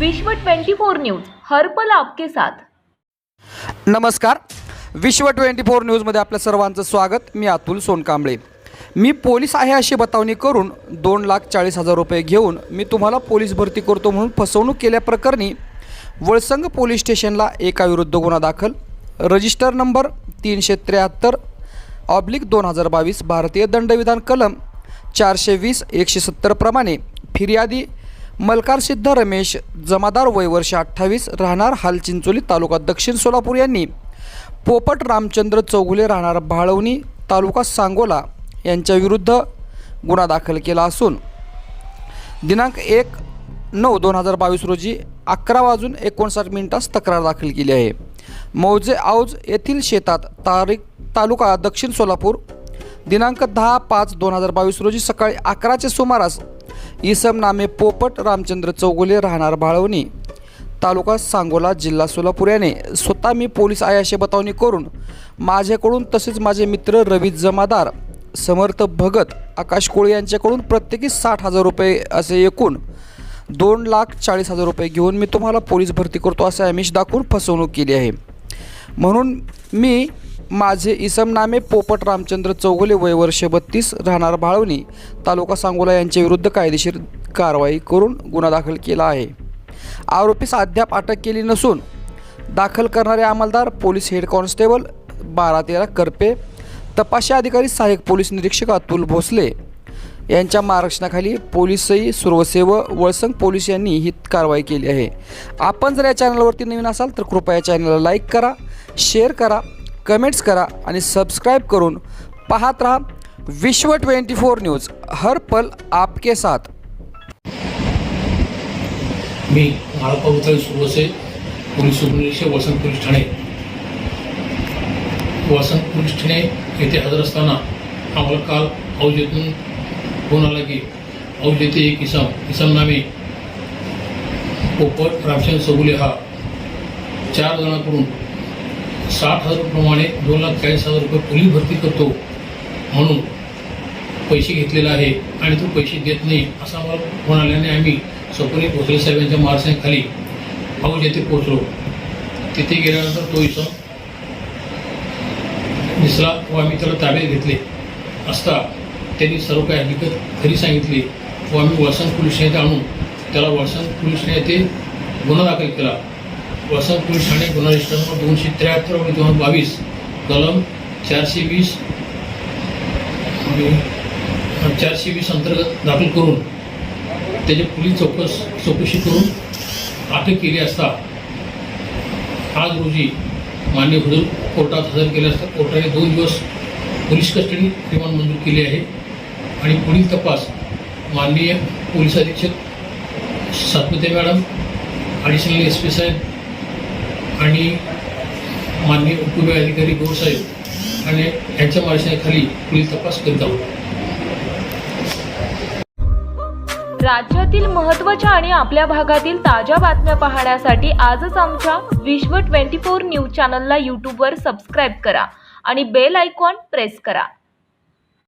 विश्व 24 न्यूज हरपल आपके साथ. नमस्कार. विश्व ट्वेंटी फोर न्यूजमध्ये आपल्या सर्वांचं स्वागत. मी अतुल सोनकांबळे. मी पोलीस आहे अशी बतावणी करून दोन लाख चाळीस हजार रुपये घेऊन मी तुम्हाला पोलीस भरती करतो म्हणून फसवणूक केल्याप्रकरणी वळसंग पोलीस स्टेशनला एकाविरुद्ध गुन्हा दाखल. रजिस्टर नंबर तीनशे त्र्याहत्तर ऑब्लिक दोन हजार बावीस भारतीय दंडविधान कलम चारशे वीस एकशे सत्तरप्रमाणे फिर्यादी मलकार सिद्ध रमेश जमादार वयवर्ष अठ्ठावीस राहणार हालचिंचोली तालुका दक्षिण सोलापूर यांनी. पोपट रामचंद्र चौगुले राहणार भाळवणी तालुका सांगोला यांच्या विरुद्ध गुन्हा दाखल केला असून दिनांक एक नऊ दोन हजार बावीस रोजी अकरा वाजून एकोणसाठ मिनिटास तक्रार दाखल केली आहे. मौजे औज येथील शेतात तारीख तालुका दक्षिण सोलापूर दिनांक दहा पाच दोन हजार बावीस रोजी सकाळी अकराच्या सुमारास इसम नामे पोपट रामचंद्र चौगुले राहणार भाळवणी. तालुका सांगोला जिल्हा सोलापूर याने स्वतः मी पोलीस आयाशे बतावणी करून माझ्याकडून तसेच माझे मित्र रवी जमादार समर्थ भगत आकाश कोळी यांच्याकडून प्रत्येकी साठ हजार रुपये असे एकूण दोन लाख चाळीस हजार रुपये घेऊन मी तुम्हाला पोलीस भरती करतो असे आमिष दाखवून फसवणूक केली आहे. म्हणून मी माझे इसमनामे पोपट रामचंद्र चौगुले वय वर्ष बत्तीस राहणार भाळवणी तालुका सांगोला यांच्या विरुद्ध कायदेशीर कारवाई करून गुन्हा दाखल केला आहे. आरोपीस अद्याप अटक केली नसून दाखल करणारे अंमलदार पोलीस हेड कॉन्स्टेबल बारा तेरा करपे तपाशी अधिकारी सहाय्यक पोलीस निरीक्षक अतुल भोसले यांच्या मार्गदर्शनाखाली पोलीसही सुरवसेव वळसंग पोलीस यांनी ही कारवाई केली आहे. आपण जर या चॅनलवरती नवीन असाल तर कृपया या चॅनलला लाईक करा शेअर करा कमेंट्स करा आणि सबस्क्राईब करून पाहत राहा विश्व ट्वेंटी फोर न्यूज. हर पल आपके साथ. मी माळप्पा उतळे सुरवसे पोलीस उपनिरीक्षक वसंत पोलीस ठाणे. वसंत पोलीस ठाणे येथे हजर असताना आम्हाला काल औज येथून फोन आला की औज येथे एक इसम इसम नामे. पोपट रामचंद्र सगुले हा चार जणांकडून साठ हजार दोन लाख चाळीस हजार रुपये पोलीस भरती करतो म्हणून पैसे घेतलेला आहे आणि तो पैसे देत नाही असा मला फोन आल्याने आम्ही सपोरी भोसले साहेबांच्या मार्गदर्शनाखाली औज येथे पोहोचलो. तिथे गेल्यानंतर तो इसम दिसला व आम्ही त्याला ताब्यात घेतले. असता त्यांनी सर्व काही हकीकत खरी सांगितली व आम्ही वसंत पोलीस ठाण्यात आणून त्याला वसंत पोलीस ठाण्यात येथे गुन्हा दाखल केला. वसंत पोलीस ठाणे गुन्हा रजिस्टर नंबर दोनशे त्र्याहत्तर आणि दोन हजार बावीस कलम चारशे वीस आणि चारशे वीस अंतर्गत दाखल करून त्याची पोलीस चौकस चौकशी करून अटक केली असता आज रोजी मान्य हुजूर कोर्टात हजर केले असता. कोर्टाने दोन दिवस पोलीस कस्टडी रिमांड मंजूर केली आहे आणि पुढील तपास माननीय पोलीस अधीक्षक Satpute madam additional S P साहेब आणि माननीय उपविभाग अधिकारी गौरसाहेब आणि यांच्या मार्शाखाली पुढील तपास करीत आहोत. राज्यातील महत्त्वाच्या आणि आपल्या भागातील ताज्या बातम्या पाहण्यासाठी आजच आमच्या विश्व 24 न्यूज चॅनलला यूट्यूबवर सबस्क्राईब करा आणि बेल आयकॉन प्रेस करा.